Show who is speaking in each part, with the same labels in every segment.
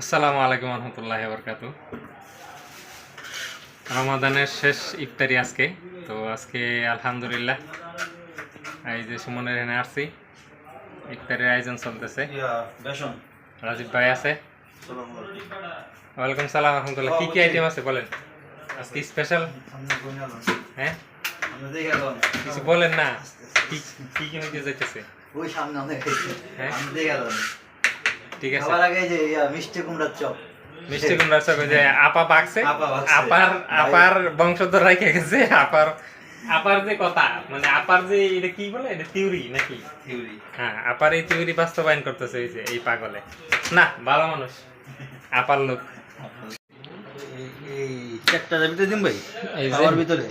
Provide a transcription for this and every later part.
Speaker 1: আসসালামু আলাইকুম রহমতুল্লাহ বরকাতু রমাদানের শেষ ইফতারি আজকে। তো আজকে আলহামদুলিল্লাহ এই যে সুমনের এখানে আসছি। ইফতারের আয়োজন চলতেছে। রাজীব ভাই আছে। ওয়ালাইকুম সালাম রহমতুল্লাহ। কি কি আইটেম আছে বলেন? আজকে স্পেশাল হ্যাঁ? কিছু বলেন না। কি কি হইতে যাইতেছে? হ্যাঁ? ঠিক আছে।
Speaker 2: খাবার আগে যে মিষ্টি কুমড়ার চপ।
Speaker 1: মিষ্টি কুমড়ার ওই যে আপা বাকছে। আপার আপার বংশধর রেখে গেছে আপার আপার যে কথা মানে আপার যে এটা কি বলে? এটা থিওরি নাকি?
Speaker 2: থিওরি
Speaker 1: হ্যাঁ আপার এই থিওরি বাস্তবায়ন করতেছে এই যে এই পাগলে। না ভালো মানুষ। আপার লোক।
Speaker 2: এই চারটা ভিতরে দিন ভাই? খাবার ভিতরে?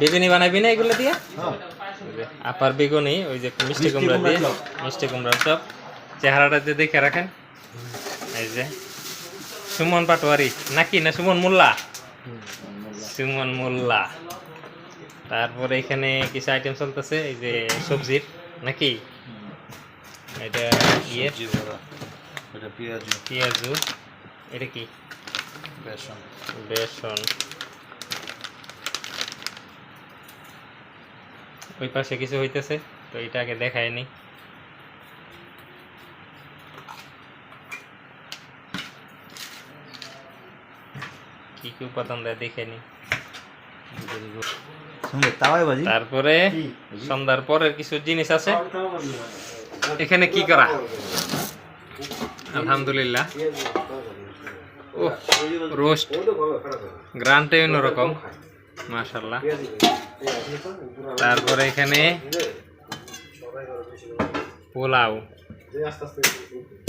Speaker 1: বেগুনি বানাবি না এগুলো দিয়ে?
Speaker 2: হ্যাঁ।
Speaker 1: আপার বেগুনি ওই যে মিষ্টি
Speaker 2: মিষ্টি
Speaker 1: কুমড়া দিয়ে মিষ্টি কুমড়ার চপ। চেহারাটা যে দেখে রাখেন। এই যে। সুমন পাটোয়ারি। নাকি না সুমন মোল্লা? সুমন মোল্লা। তারপরে এখানে কিছু আইটেম চলতেছে এই যে সবজির। নাকি? এটা ইয়ে।
Speaker 2: এটা পেঁয়াজ।
Speaker 1: পেঁয়াজু। এটা কি?
Speaker 2: বেসন।
Speaker 1: বেসন। ওই পাশে কিছু হইতেছে তো এটা আগে দেখায়নি। কি কি উপাদান দেয়
Speaker 2: তাওয়াই বাজি
Speaker 1: তারপরে সন্ধ্যার পরের কিছু জিনিস আছে। এখানে কি করা? আলহামদুলিল্লাহ। ও রোস্ট। গ্রান্টে অন্যরকম। মাশাল্লাহ তারপরে এখানে পোলাও।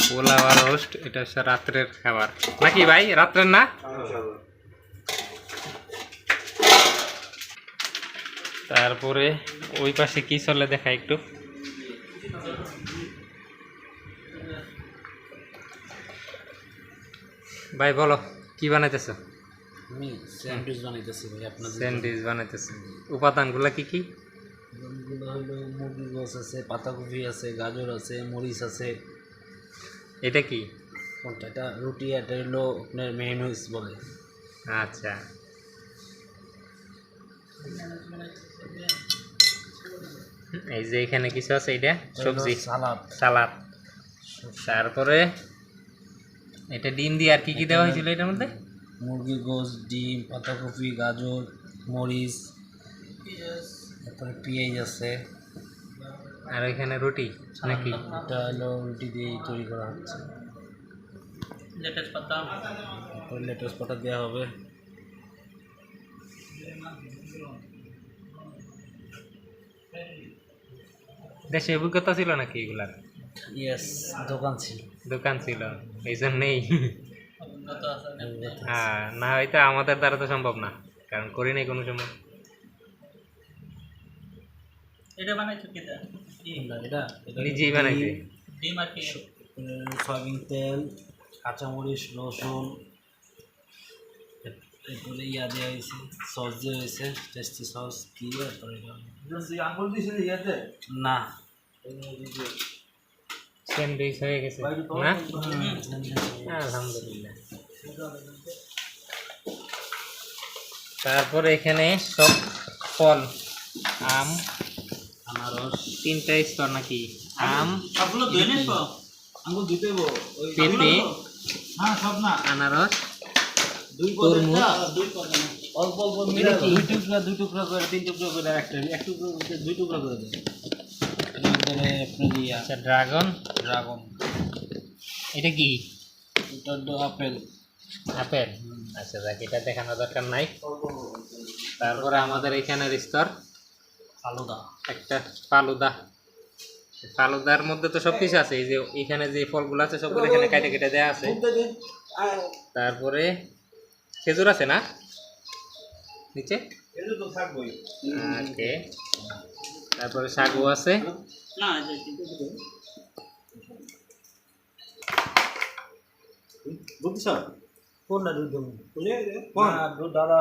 Speaker 1: পোলাও আর রোস্ট এটা হচ্ছে রাত্রের খাবার। নাকি ভাই? রাত্রের না? তারপরে ওই পাশে কি চলে দেখা একটু। ভাই বলো কি বানাইতেছ?
Speaker 3: আমি স্যান্ডউইচ বানাইতেছি ভাই আপনাদের
Speaker 1: স্যান্ডউইচ বানাইতেছে। উপাদানগুলো কি কি?
Speaker 3: এগুলো হলো মুরগি গোস আছে পাতাকপি আছে গাজর আছে মরিচ আছে।
Speaker 1: এটা কি?
Speaker 3: কোনটা? এটা রুটি এটা হলো আপনার বলে।
Speaker 1: আচ্ছা। এই যে এখানে কিছু আছে এটা সবজি
Speaker 3: সালাদ।
Speaker 1: সালাদ। তারপরে এটা ডিম দিয়ে আর কি কি দেওয়া হয়েছিল এটার মধ্যে?
Speaker 3: মুরগি গোস ডিম পাতাকপি গাজর মরিচ তারপরে পেঁয়াজ আছে।
Speaker 1: আর এখানে রুটি নাকি?
Speaker 3: এটা হলো রুটি দিয়ে তৈরি করা হচ্ছে। তারপরে লেটেস্ট পাতা দেওয়া হবে।
Speaker 1: দেশে অভিজ্ঞতা ছিল নাকি এগুলার?
Speaker 3: ইয়েস দোকান ছিল।
Speaker 1: দোকান ছিল এই জন্যেই হ্যাঁ না হয়তো আমাদের দ্বারা তো সম্ভব না কারণ করি নাই কোনো সময়।
Speaker 4: এটা বানাইছো কেটা
Speaker 3: এটা? এটা
Speaker 1: নিজেই বানাইছে?
Speaker 4: ডিম আর কি।
Speaker 3: সয়াবিন তেল কাঁচামরিচ রসুন এরপরে ইয়া দেওয়া হয়েছে সস দেওয়া হয়েছে টেস্টি সস দিয়ে তারপরে এটা-
Speaker 2: আঙ্গুল ইয়াতে?
Speaker 3: না।
Speaker 1: স্যান্ডউইচ হয়ে গেছে। না? আলহামদুলিল্লাহ। তারপরে এখানে সব ফল আম
Speaker 3: আনারস।
Speaker 1: তিনটা স্তর নাকি? আম পেঁপে
Speaker 2: হ্যাঁ সব না।
Speaker 3: আনারস
Speaker 2: দুই
Speaker 1: তরমুজ
Speaker 4: দুই পদ
Speaker 2: অল্প অল্প
Speaker 3: এটা দুই টুকরা দুই টুকরা করে তিন টুকরা করে একটা এক টুকরা করে দুই টুকরা করে দেবে। এর ভিতরে আপনার
Speaker 1: আচ্ছা ড্রাগন।
Speaker 3: ড্রাগন।
Speaker 1: এটা কি?
Speaker 3: এটা আপেল।
Speaker 1: আপেল? আচ্ছা এটা দেখানোর দরকার নাই। তারপরে আমাদের এখানের স্তর?
Speaker 3: ফালুদা।
Speaker 1: একটা ফালুদা। ফালুদার মধ্যে তো সব কিছু আছে। এই যে এখানে যে ফলগুলো আছে সবগুলো এখানে কেটে কেটে দেওয়া আছে। তারপরে খেজুর আছে না? নিচে? ওকে তারপরে শাকও আছে।
Speaker 4: না
Speaker 2: বুঝছ কোন?
Speaker 3: দুধ দাদা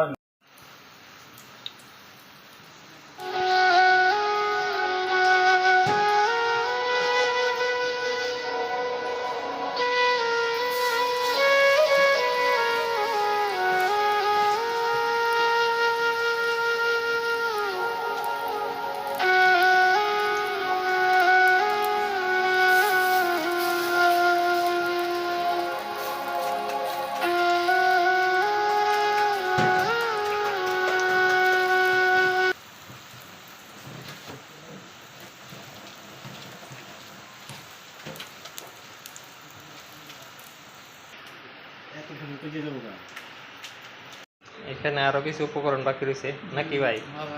Speaker 1: এখানে আরও কিছু উপকরণ বাকি রয়েছে। নাকি ভাই?
Speaker 4: হ্যাঁ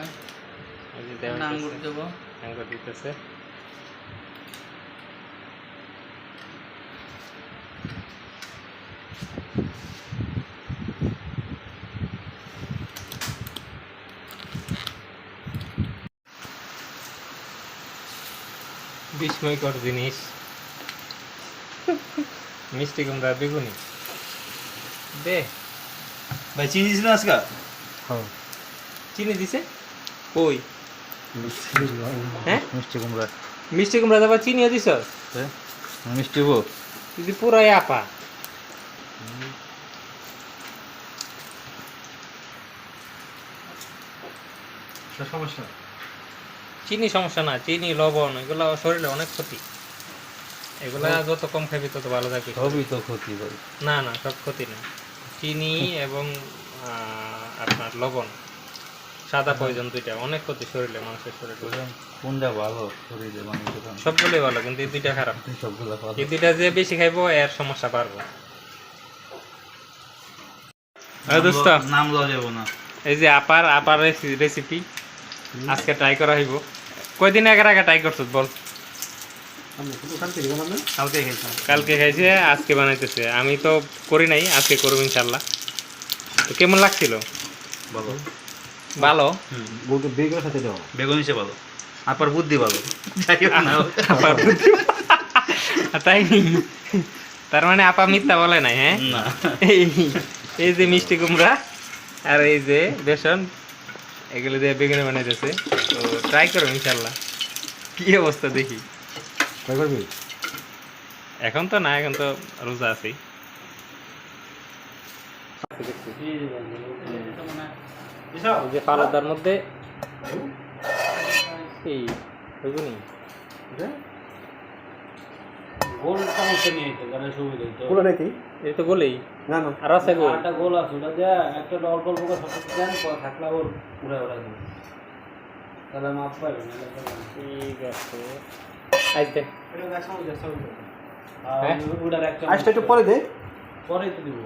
Speaker 4: আঙ্গুর। দেবো।
Speaker 1: আঙ্গুর দিতেছে। বিস্ময়কর জিনিস। মিষ্টি কুমড়া বেগুনি। দে।
Speaker 2: ভাই চিনি দিস না আজকে?
Speaker 1: চিনি দিছে? হ্যাঁ?
Speaker 3: মিষ্টি কুমড়া।
Speaker 1: মিষ্টি কুমড়া যাবা চিনিও দিছ?
Speaker 3: মিষ্টি হব
Speaker 1: যদি পুরাই আপা।
Speaker 2: সমস্যা?
Speaker 1: চিনি সমস্যা না চিনি লবণ এগুলো শরীরে অনেক ক্ষতি। এগুলা যত কম খাবি তত ভালো থাকবি
Speaker 3: সবই তো ক্ষতি
Speaker 1: না না সব ক্ষতি না। চিনি এবং আপনার লবণ। সাদা পয়জন দুইটা। অনেক ক্ষতি শরীরে মানুষের শরীরে।
Speaker 3: কোনটা ভালো? শরীরে মানুষের
Speaker 1: সবগুলোই ভালো কিন্তু এই দুইটা খারাপ।
Speaker 3: সবগুলো ভালো।
Speaker 1: এই দুইটা যে বেশি খাইবো এর সমস্যা বাড়বো। দোস্ত।
Speaker 3: নাম লওয়া যাব না।
Speaker 1: এই যে আপার আপার রেসিপি আজকে ট্রাই করা হইব। কয়দিন আগে আগে ট্রাই করছ বল?
Speaker 3: কালকে
Speaker 1: খাইছে আজকে বানাইতেছে। আমি তো করি নাই আজকে করব ইনশাল্লাহ তো কেমন লাগছিল?
Speaker 3: ভালো।
Speaker 1: ভালো?
Speaker 2: দেওয়া
Speaker 3: বেগুন হিসেবে ভালো। আপার বুদ্ধি ভালো।
Speaker 1: তাই নি? তার মানে আপা মিথ্যা বলে নাই হ্যাঁ? এই এই যে মিষ্টি কুমড়া আর এই যে বেসন এগুলো দিয়ে বেগুনে বানাইতেছে। তো ট্রাই করো ইনশাল্লাহ কি অবস্থা দেখি?
Speaker 2: ট্রাই করবি?
Speaker 1: এখন তো না এখন তো রোজা আছি এই যে ফালুদার মধ্যে এই বেগুনি
Speaker 3: গোল সমস্যা নিয়ে তো কারণ সুবিধা তো
Speaker 2: পুরো নাকি
Speaker 1: এই তো বলেই
Speaker 2: না না।
Speaker 1: আর আছে
Speaker 3: একটা গোল আছে ওটা একটা অল্প অল্প করে সব দেন পরে থাকলে ওর তাহলে মাপ না
Speaker 1: ঠিক আছে। দেন হ্যাঁ?
Speaker 3: ওটার একটা
Speaker 2: আজটা একটু পরে দে।
Speaker 3: পরে তো দিব।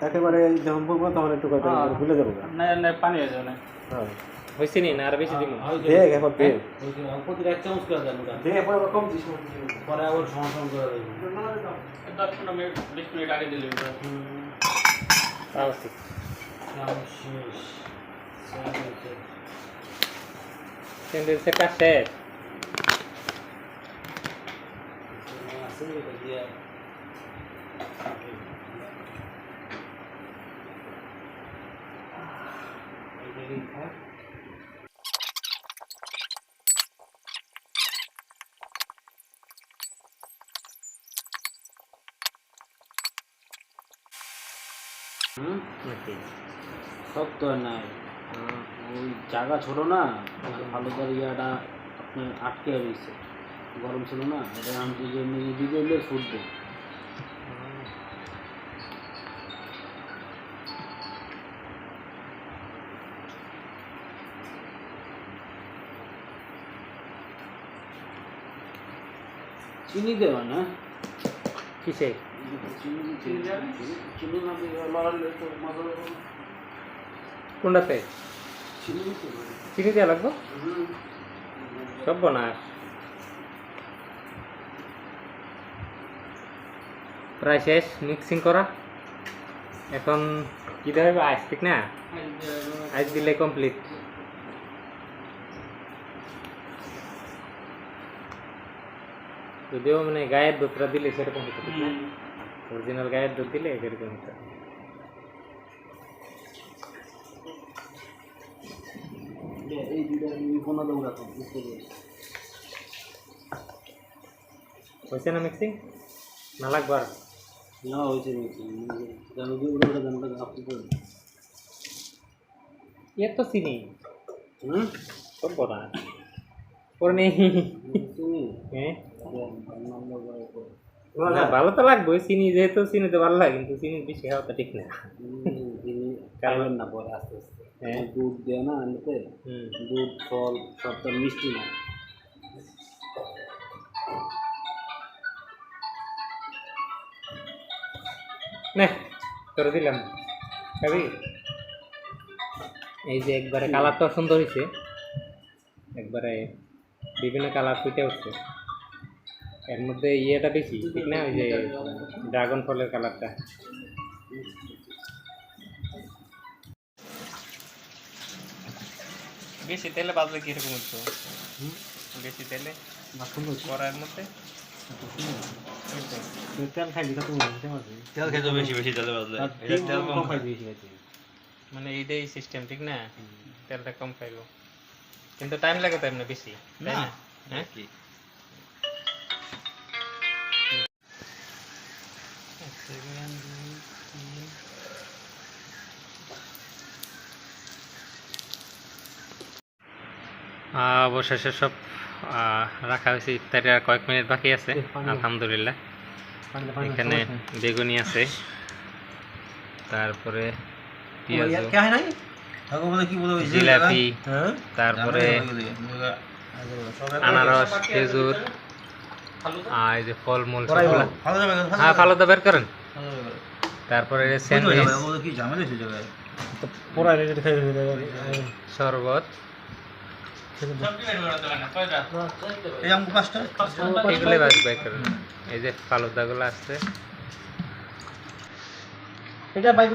Speaker 2: একেবারে যখন বলব তখন একটু কথা
Speaker 3: হ্যাঁ।
Speaker 2: ভুলে যাব
Speaker 3: না না পানি হয়ে যাবে না।
Speaker 2: হ্যাঁ।
Speaker 1: হয়েছে নি? না আর বেশি দিন
Speaker 2: দেখ এখন দে
Speaker 3: প্রতি এক চামচ করে দেন ওটা
Speaker 2: দে পরে আবার কম দিস
Speaker 3: পরে আবার সমাধান করে দেবেন
Speaker 4: দশ পনেরো মিনিট বিশ মিনিট আগে দিলে
Speaker 1: তাও ঠিক।
Speaker 3: শেষ।
Speaker 1: শেষ।
Speaker 3: আছে এটা দিয়ে হুম
Speaker 1: নাকি
Speaker 3: সব তো আর নাই ওই জায়গা ছোট না ভালো করে ইয়াটা আপনার আটকে রয়েছে গরম ছিল না এটা আমি যে নিজে দিয়ে দিলে। ফুটবে চিনি দেওয়া না?
Speaker 1: কিসে?
Speaker 3: না না।
Speaker 1: কোনটাতে?
Speaker 3: চিনি
Speaker 1: দেওয়া লাগবো। সব বনাস। প্রায় শেষ মিক্সিং করা। এখন কি দেওয়া হবে আইস ঠিক না? আইস দিলে কমপ্লিট যদিও মানে গায়ের দুধটা দিলে সেরকম হতো ঠিক না। অরিজিনাল গায়ের দুধ দিলে এরকম হতো
Speaker 3: এই বুঝতে পেরেছি।
Speaker 1: হয়েছে না মিক্সিং না লাগবো আর? এর তো চিনি
Speaker 3: হুম?
Speaker 1: সব বনাস নেই। হ্যাঁ। ভালো। তো লাগবে চিনি যেহেতু চিনি তো ভালো লাগে কিন্তু চিনি বেশি খাওয়াটা ঠিক না।
Speaker 3: চিনি না পরে আস্তে আস্তে।
Speaker 1: হ্যাঁ।
Speaker 3: দুধ দেয় না আনতে। দুধ ফল সব মিষ্টি না।
Speaker 1: নে করে দিলাম। খাবি? এই যে একবারে কালারটা সুন্দর হয়েছে একবারে বিভিন্ন কালার ফুটে উঠছে। এর মধ্যে ইয়েটা বেশি ঠিক না? ওই যে ড্রাগন ফলের কালারটা বেশি তেলে বাজলে কীরকম হচ্ছে বেশি তেলে? কড়াইয়ের মধ্যে?
Speaker 2: তেল খাইলি কত বুঝতে পারছি
Speaker 3: তেল খেতে বেশি বেশি তেলে বাজলে তেল কম খাই
Speaker 1: মানে এইটাই সিস্টেম ঠিক না? তেলটা কম খাইবো। কিন্তু টাইম লাগে তো এমনি বেশি তাই না। হ্যাঁ?
Speaker 3: কি?
Speaker 1: এক সেকেন্ড, দুই, তিন। আহ, অবশেষে সব রাখা হয়েছে ইফতারি আর কয়েক মিনিট বাকি আছে। আলহামদুলিল্লাহ। এখানে বেগুনি আছে। তারপরে পেঁয়াজ।
Speaker 3: কে নাই? ঠাকুর বলে কি বলে
Speaker 1: জিলাপি।
Speaker 3: হ্যাঁ?
Speaker 1: তারপরে আনারস খেজুর। আর এই যে ফলমূল হ্যাঁ ফালুদা বের করেন। তারপরে স্যান্ডউইচ।
Speaker 3: হয়ে
Speaker 1: শরবত।
Speaker 3: এই
Speaker 1: যে
Speaker 2: বাইক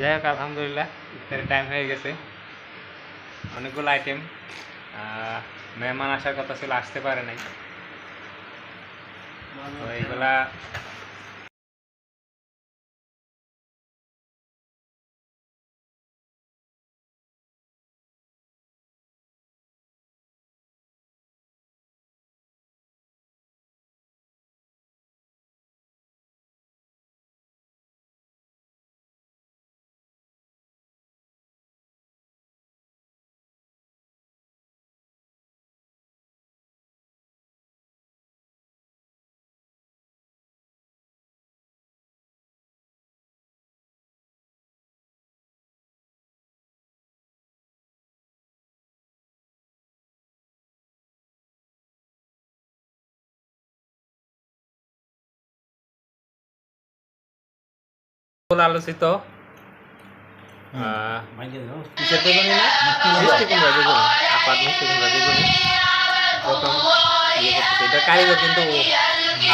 Speaker 1: যাই হোক আলহামদুলিল্লাহ ইফতারের টাইম হয়ে গেছে। অনেকগুলো আইটেম মেহমান আসার কথা ছিল আসতে পারে নাই। এইগুলা করতেছে এটা কারিগর কিন্তু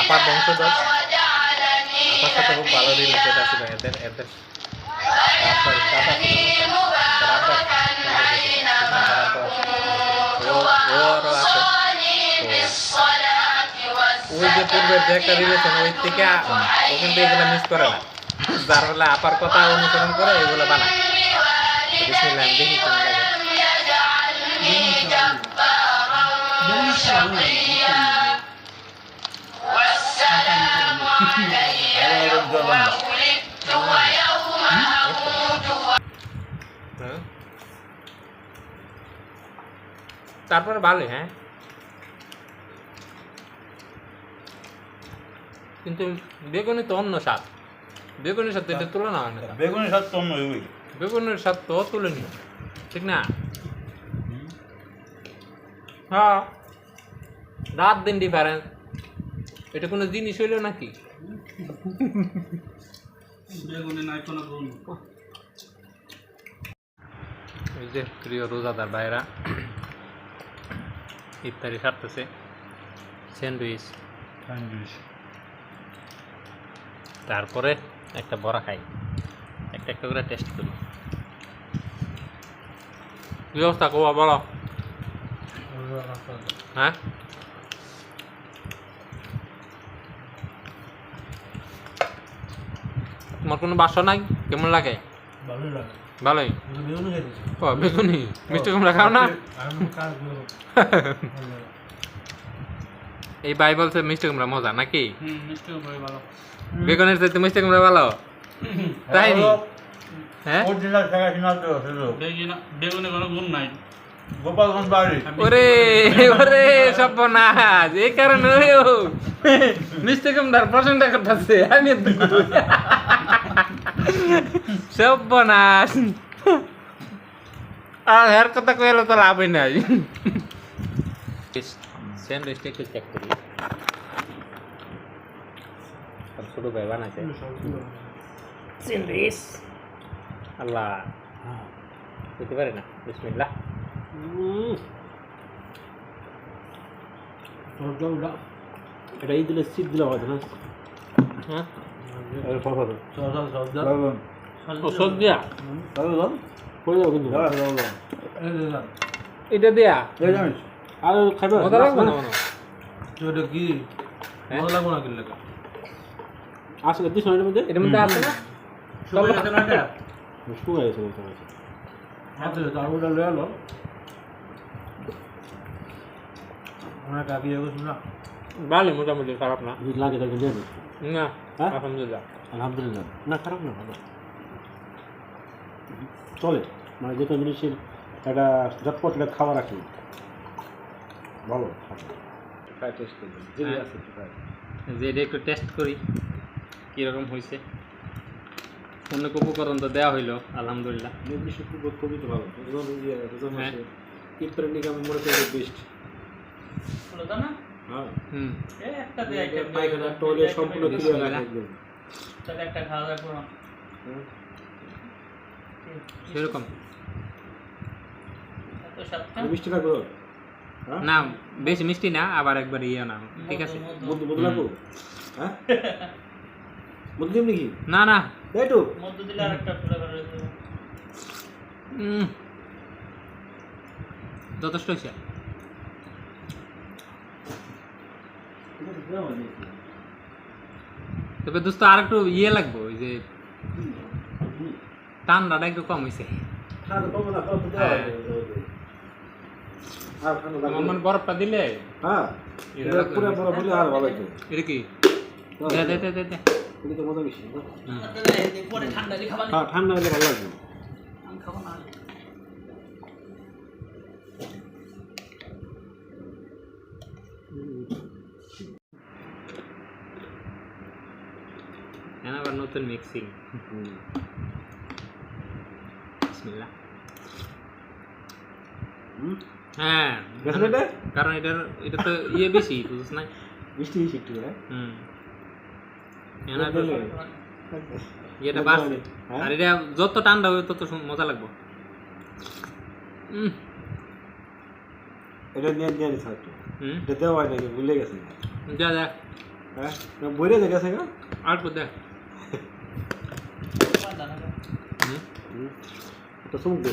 Speaker 1: আপার বংশধর আপার সাথে খুব ভালো রিলেটেড আছে এদের এদের আপার চাচা ছিল না, তার আব্বা তার আব্বা, ও- ওরও আছে তো ওই যে পূর্বের যে একটা রিলেশন ওই থেকে আ- ও কিন্তু এগুলো মিস করে না যার হলে আপার কথা অনুসরণ করে এগুলো বানায়। দেখি তারপরে ভালোই হ্যাঁ। কিন্তু বেগুনি তো অন্য স্বাদ। বেগুনের সাথে এটা তুলনা হয় না
Speaker 3: বেগুনের স্বাদ তো অন্য হইবই
Speaker 1: বেগুনের স্বাদ তো তুলনীয় ঠিক না? হ্যাঁ। রাত দিন ডিফারেন্স এটা কোনো জিনিস হইল নাকি?
Speaker 3: বেগুনে নাই কোনো গুণ
Speaker 1: এই যে প্রিয় রোজাদার ভাইরা ইফতারি সারতেছে। স্যান্ডউইচ। স্যান্ডউইচ। তারপরে একটা বড়া খাই। একটা একটা করে টেস্ট করি। কি অবস্থা? কবা বলো হ্যাঁ? তোমার কোনো বাসা নাই? কেমন লাগে?
Speaker 2: ভালো লাগে।
Speaker 1: ভালোই? ও বেগুনি মিষ্টি কুমড়া খাও না? এই ভাই বলছে মিষ্টি কুমড়া মজা নাকি?
Speaker 4: মিষ্টি কুমড়োই ভালো।
Speaker 1: বেগুনের চাইতে মিষ্টি কুমড়া ভালো তাই নি? হ্যাঁ?
Speaker 3: অরিজিনাল হলো
Speaker 4: বেগুনে বেগুনে কোনো গুণ নাই।
Speaker 3: গোপালগঞ্জ বাড়ি।
Speaker 1: ওরে ওরে সর্বনাশ। এই কারণে ও মিষ্টি কুমড়ার প্রশংসা করতেছে। আমি সর্বনাশ। আর হের কথা কইলে তো লাভই নাই। স্যান্ডউইচটা একটু চেক করি। আর ছোট ভাই বানাইছে আল্লাহ। বুঝতে পারে না। বিসমিল্লাহ।
Speaker 5: এটা এই দিলে সিট দিলে হবে। না
Speaker 1: হ্যাঁ
Speaker 3: দাও
Speaker 1: এটা দেয়া?
Speaker 5: আর খাবে
Speaker 1: মজা লাগবে না মনে হয়।
Speaker 3: এটা কি?
Speaker 1: হ্যাঁ?
Speaker 3: মজা লাগবে না কি লাগা
Speaker 5: আসলে দিস মধ্যে?
Speaker 1: এটার মধ্যে আছে না?
Speaker 3: সবাই এটা না এটা
Speaker 5: শুকা গেছে বলতে পারছি।
Speaker 3: হাতে দাও ওটা লয়ে আলো আমরা কাকি যাব শুনা
Speaker 1: ভালো মোটামুটি খারাপ না।
Speaker 5: যদি লাগে তাকে দিস
Speaker 1: না
Speaker 5: হ্যাঁ?
Speaker 1: আলহামদুলিল্লাহ।
Speaker 5: আলহামদুলিল্লাহ। না খারাপ না ভালো। চলে। মানে যে কোনো জিনিসের একটা ঝটপট একটা খাবার রাখি। ভালো টেস্ট যেগুলো
Speaker 1: হ্যাঁ।
Speaker 5: আছে
Speaker 1: যে এটা একটু টেস্ট করি। কীরকম হয়েছে অনেক উপকরণ তো দেওয়া হইল আলহামদুলিল্লাহ।
Speaker 5: খুবই তো ভালো।
Speaker 1: হ্যাঁ।
Speaker 5: মাসে ইফতারের নিকে আমি মনে করি বেস্ট
Speaker 4: না?
Speaker 5: হ্যাঁ।
Speaker 1: হুম।
Speaker 4: একটা
Speaker 5: পায়খানা টয়লেট সম্পূর্ণ ক্লিয়ার রাখে একদম।
Speaker 4: তাহলে একটা খাওয়া দাওয়া করো।
Speaker 5: হ্যাঁ।
Speaker 1: সেরকম।
Speaker 5: মিষ্টি হ্যাঁ?
Speaker 1: না বেশি মিষ্টি না আবার একবার ইয়ে না ঠিক আছে।
Speaker 5: হ্যাঁ? মধু দিম নাকি?
Speaker 1: না না।
Speaker 5: এই তো
Speaker 4: মধ্য দিলে আরেকটা ফ্লেভার রয়েছে।
Speaker 1: যথেষ্ট হয়েছে। তবে দোস্ত আর একটু ইয়ে লাগবে ওই যে ঠান্ডাটা একটু কম হয়েছে। হ্যাঁ। আমার বরফটা দিলে
Speaker 5: হ্যাঁ
Speaker 1: এটা কি? দে দে দে দে দে।
Speaker 5: এটা তো মজা বেশি হ্যাঁ ঠান্ডা হলে ভালো লাগবে।
Speaker 4: আমি খাব না
Speaker 1: এখন আবার নতুন মিক্সিং
Speaker 5: হুম।
Speaker 1: বিসমিল্লাহ। হ্যাঁ।
Speaker 5: দেখেন এটা?
Speaker 1: এটা তো ইয়ে বেশি বুঝছ না?
Speaker 5: মিষ্টি মিষ্টি একটু হ্যাঁ?
Speaker 1: হুম।
Speaker 5: মজা
Speaker 1: বাস।
Speaker 5: হ্যাঁ?
Speaker 1: আর এটা যত ঠান্ডা হবে তত মজা লাগবে।
Speaker 5: এটা নিয়ে নিয়ে হয় একটু। এটা দেওয়া হয় নাকি? ভুলে গেছে
Speaker 1: যা যা।
Speaker 5: হ্যাঁ? বইরে যে গেছে
Speaker 1: আর কো দেখ।
Speaker 5: একটা চুমুক দে।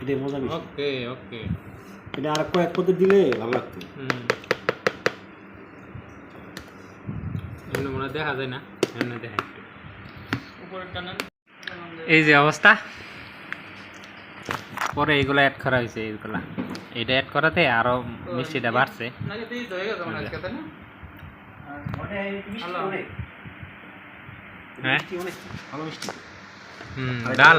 Speaker 5: এটাই মজা বেশি।
Speaker 1: ওকে ওকে।
Speaker 5: এটা আর কয়েক পদে দিলে ভালো লাগতো।
Speaker 1: হুম। মনে দেখা যায় না এমনি দেখা এই যে অবস্থা। পরে এইগুলো অ্যাড করা হয়েছে এইগুলা। এটা অ্যাড করাতে আরও মিষ্টিটা বাড়ছে।
Speaker 4: হয়ে। গেছে মনে হয় আজকে, তাই না হ্যালো।
Speaker 1: হ্যাঁ
Speaker 5: মিষ্টি অনেক। ভালো মিষ্টি
Speaker 1: হুম ডাল।